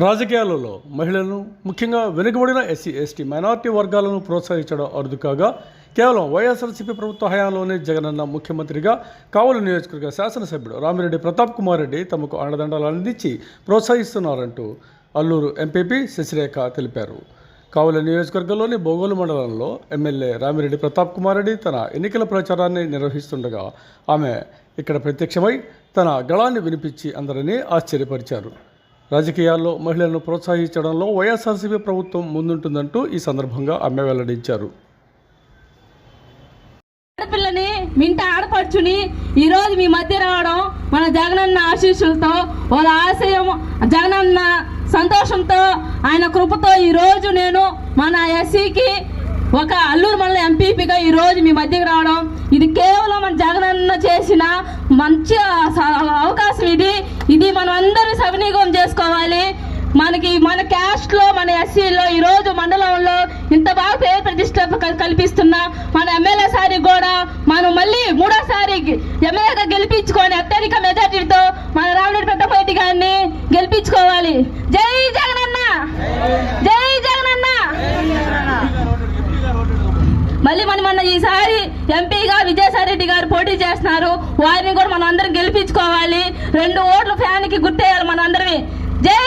రాజకీయాలలో మహిళలను ముఖ్యంగా వెనుకబడిన ఎస్సీ ఎస్టీ మైనార్టీ వర్గాలను ప్రోత్సహించడం అరుదు కాగా కేవలం వైఎస్ఆర్సీపీ ప్రభుత్వ హయాంలోనే జగనన్న ముఖ్యమంత్రిగా కావలి నియోజకవర్గ శాసనసభ్యుడు రామిరెడ్డి ప్రతాప్ కుమార్ రెడ్డి తమకు అండదండలు అందించి ప్రోత్సహిస్తున్నారంటూ అల్లూరు ఎంపీపీ శశిరేఖ తెలిపారు. కావుల నియోజకవర్గంలోని బోగోలు మండలంలో ఎమ్మెల్యే రామిరెడ్డి ప్రతాప్ కుమార్ రెడ్డి తన ఎన్నికల ప్రచారాన్ని నిర్వహిస్తుండగా ఆమె ఇక్కడ ప్రత్యక్షమై తన గళాన్ని వినిపించి అందరినీ ఆశ్చర్యపరిచారు. రాజకీయాల్లో మహిళలను ప్రోత్సహించడంలో వైఎస్ఆర్సీపీ ప్రభుత్వం ముందుంటుందంటూ ఈ సందర్భంగా ఆమె వెల్లడించారు. ఆడపిల్లని మింట ఆడపడుచుని ఈ రోజు మీ మధ్య రావడం మన జగనన్న ఆశీస్సులతో వాళ్ళ ఆశయం జగనన్న సంతోషంతో ఆయన కృపతో ఈ రోజు నేను మన ఎస్సీకి ఒక అల్లూరు మండల ఎంపీపీగా ఈ రోజు మీ మధ్యకి రావడం. ఇది కేవలం మన జగనన్న చేసిన మంచి అవకాశం ఇది. ఇది మనం అందరూ సవినియోగం చేసుకోవాలి. మనకి మన క్యాస్ట్లో మన ఎస్సీలో ఈ రోజు మండలంలో ఇంత బాగా పేరు ప్రతిష్ట కల్పిస్తున్న మన ఎమ్మెల్యే సారి కూడా మనం మళ్ళీ మూడోసారి ఎమ్మెల్యేగా గెలిపించుకొని అత్యధిక మెజార్టీతో మన రామరెడ్డి పెద్దపరెడ్డి గారిని గెలిపించుకోవాలి. జై జగనన్న! జై జగనన్న మళ్ళీ మనం మన ఈసారి ఎంపీగా విజయసాయిరెడ్డి గారు పోటీ చేస్తున్నారు. వారిని కూడా మనం అందరం గెలిపించుకోవాలి. రెండు ఓట్లు ఫ్యాన్కి గుర్తేయాలి మన జై